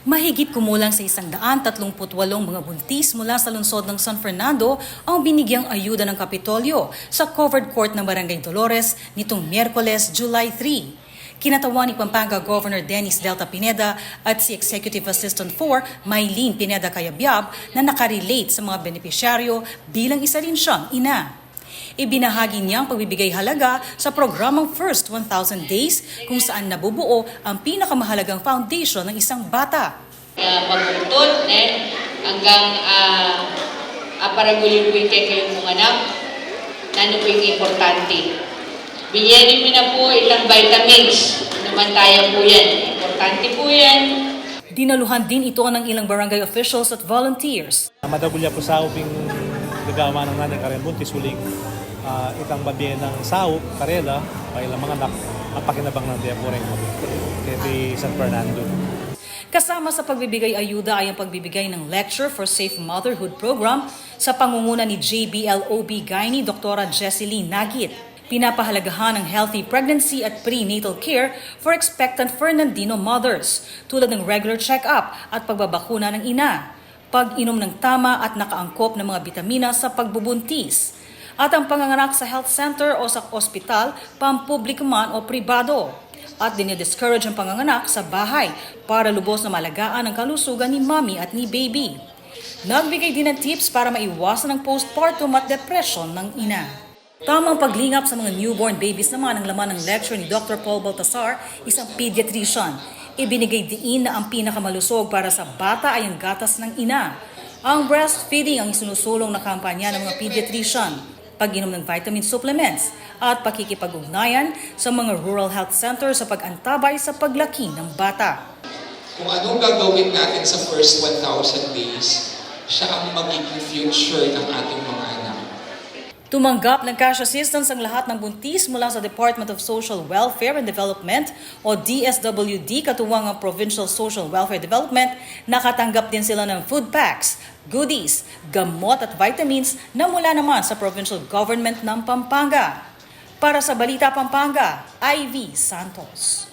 Mahigit kumulang sa 138 mga buntis mula sa lungsod ng San Fernando ang binigyang ayuda ng Kapitolyo sa covered court ng Barangay Dolores nitong Miyerkules, July 3. Kinatawan ni Pampanga Governor Dennis Delta Pineda at si Executive Assistant 4 Maylene Pineda Cayabyab na nakarelate sa mga benepisyaryo bilang isa rin siyang ina. Ibinahagi niya ang pagbibigay halaga sa programang First 1,000 Days kung saan nabubuo ang pinakamahalagang foundation ng isang bata. uh, magbuntod, ne, hanggang uh, aparagulin po kay kayong mga anak, nano po yung importante. Binyanin mo na po ilang vitamins, naman tayo po yan. Importante po yan. Dinaluhan din ito ng ilang barangay officials at volunteers. Madagulya po sa uping gagawa ng nanay Karen Buntis huling uh, itang babiye ng sao, karela, pa ilang mga anak, ang pakinabang ng Diaporeng kay San Fernando. Kasama sa pagbibigay ayuda ay ang pagbibigay ng Lecture for Safe Motherhood Program sa pangunguna ni JBLOB Gynae Dr. Jessie Lee Nagit. Pinapahalagahan ang healthy pregnancy at prenatal care for expectant Fernandino mothers tulad ng regular check-up at pagbabakuna ng ina, pag-inom ng tama at nakaangkop ng mga bitamina sa pagbubuntis, at ang panganganak sa health center o sa ospital, pampubliko man o pribado at dinidiscourage ang panganganak sa bahay para lubos na malagaan ang kalusugan ni mommy at ni baby. Nagbigay din ng tips para maiwasan ang postpartum at depression ng ina. Tamang paglingap sa mga newborn babies naman ang laman ng lecture ni Dr. Paul Baltasar, isang pediatrician. Ibinigay diin na ang pinakamalusog para sa bata ay ang gatas ng ina. Ang breastfeeding ang isinusulong na kampanya ng mga pediatrician pag-inom ng vitamin supplements at pakikipag-ugnayan sa mga rural health center sa pag-antabay sa paglaki ng bata. kung anong gagawin natin sa first 1,000 days, siya ang magiging future ng ating mga. Tumanggap ng cash assistance ang lahat ng buntis mula sa Department of Social Welfare and Development o DSWD katuwang ang Provincial Social Welfare Development. Nakatanggap din sila ng food packs, goodies, gamot at vitamins na mula naman sa provincial government ng Pampanga. Para sa Balita Pampanga, Ivy Santos.